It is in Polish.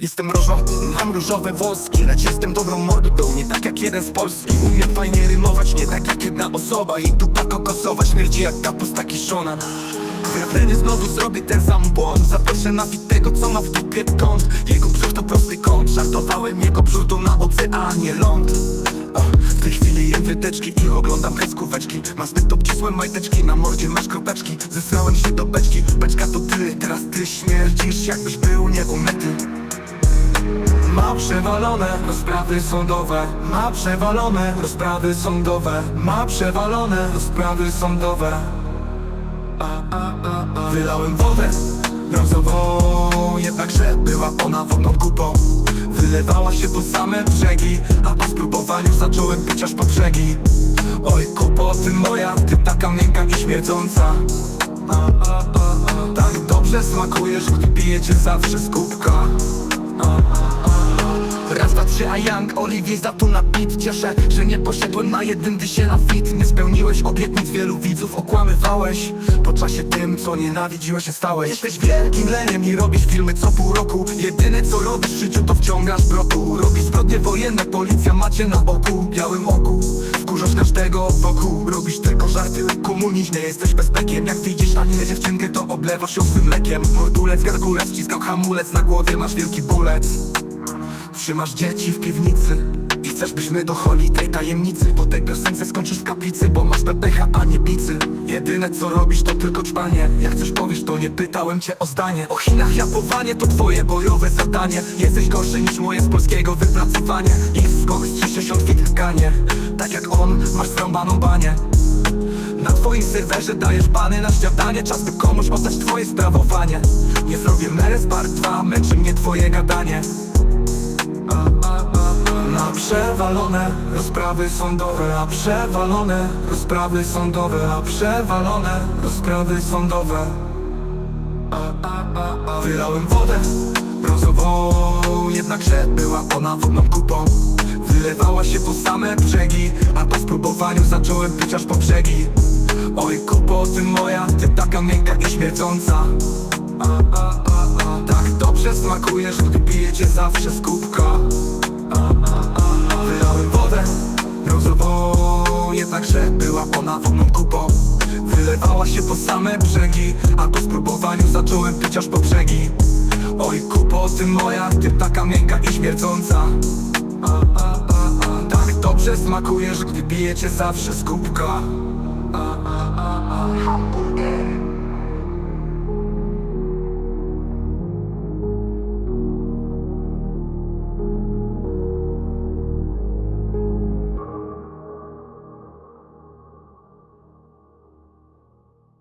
Jestem różą, mam różowe włoski Lecz jestem dobrą mordą, nie tak jak jeden z Polski. Umiem fajnie rymować, nie tak jak jedna osoba I dupa kokosowa śmierdzi jak kapusta kiszona. Wtedy znowu zrobię ten sam błąd. Zaproszę na fit tego, co ma w dupie kąt Jego brzuch to prosty kąt. Żartowałem, jego brzuch to na oceanie ląd. W tej chwili jem wyteczki i oglądam kreskóweczki. Mam zbyt obcisłe majteczki, na mordzie masz kropeczki. Zesrałem się do beczki, beczka to ty Teraz ty śmierdzisz, jakbyś był nieumyty ma przewalone. Rozprawy sądowe Ma przewalone. Rozprawy sądowe Ma przewalone. Rozprawy sądowe. Wylałem wodę. Brązową Jednakże była ona wodną kupą Wylewała się po same brzegi A po spróbowaniu zacząłem pić aż po brzegi. Oj kłopoty moja, ty taka miękka i śmierdząca. Tak dobrze smakujesz, gdy pijecie zawsze z kubka a, a, Young Olivier za tu na beat Cieszę, że nie poszedłem na dysie na fit. Nie spełniłeś obietnic wielu widzów Okłamywałeś. Po czasie tym, co nienawidziłeś się stałeś. Jesteś wielkim leniem i robisz filmy co pół roku. Jedyne co robisz w życiu to wciągasz brotu Robisz zbrodnie wojenne, policja macie na boku. Białym oku, wkurzasz każdego wokół. Robisz tylko żarty, komunizm nie jesteś bezpekiem. Jak widzisz na nie dziewczynkę to oblewasz ją swym mlekiem Mordulec, gargulec, ściskał hamulec Na głowie masz wielki bulec Trzymasz dzieci w piwnicy I chcesz byśmy docholi tej tajemnicy. Po tej piosence skończysz w kaplicy Bo masz pepecha, a nie bicy Jedyne co robisz to tylko czpanie. Jak coś powiesz to nie pytałem cię o zdanie. O Chinach japowanie to twoje bojowe zadanie. Jesteś gorszy niż moje z polskiego wypracowanie. Ich skok z 60 fit tkanie Tak jak on, masz zrąbaną banię. Na twoim serwerze dajesz bany na śniadanie. Czas by komuś oddać twoje sprawowanie. Nie zrobię meres part 2, męczy mnie twoje gadanie przewalone rozprawy sądowe, a przewalone rozprawy sądowe, a przewalone rozprawy sądowe. Wylałem wodę brązową, jednakże była ona wodną kupą. Wylewała się po same brzegi, a po spróbowaniu zacząłem pić aż po brzegi. Oj, kłopoty moja, ty taka miękka i śmierdząca. Tak dobrze smakujesz, gdy pijecie zawsze z kubka. Wylewała się po same brzegi A po spróbowaniu zacząłem pić aż po brzegi Oj kupoty moja, ty taka miękka i śmierdząca. Tak dobrze smakujesz, gdy bijecie zawsze z kubka.